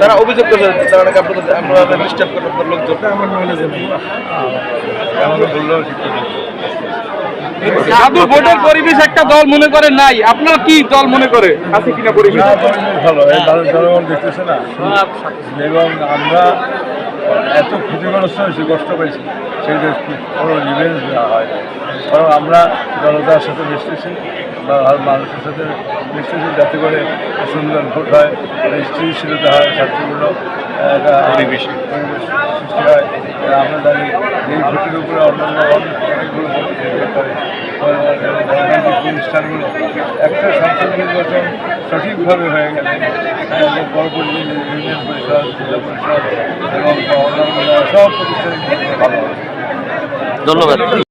তারা অভিযোগ করছে তারা নাকি আপনাদের আপনাদের ডিস্টার্ব করে আপনার লোকজন। আমার নলেজ সাধু ভোটের পরিবেশ একটা দল মনে করে নাই আপনার কি দল মনে করে? আছে কিনা পরিবেশ? ভালো জনগণ দেখতেছে না। এবং আমরা এত ক্ষতিগ্রস্ত হয়েছি কষ্ট পেয়েছি দেওয়া হয়। বরং আমরা জনতার সাথে মিশতেছি বা আর মানুষের সাথে মিশতেছি যাতে করে সুন্দর ভোট হয় স্থিতিশীলতা হয় শান্তিপূর্ণ একটা পরিবেশ সৃষ্টি হয়। আমরা জানি এই ভোটের উপরে অন্যান্য অনেকগুলো প্রতিষ্ঠানগুলো একটা সংসদ নির্বাচন সঠিকভাবে হয়ে গেলে এবং ইউনিয়ন পরিষদ জেলা পরিষদ এবং অন্যান্য সব প্রতিষ্ঠান ধন্যবাদ।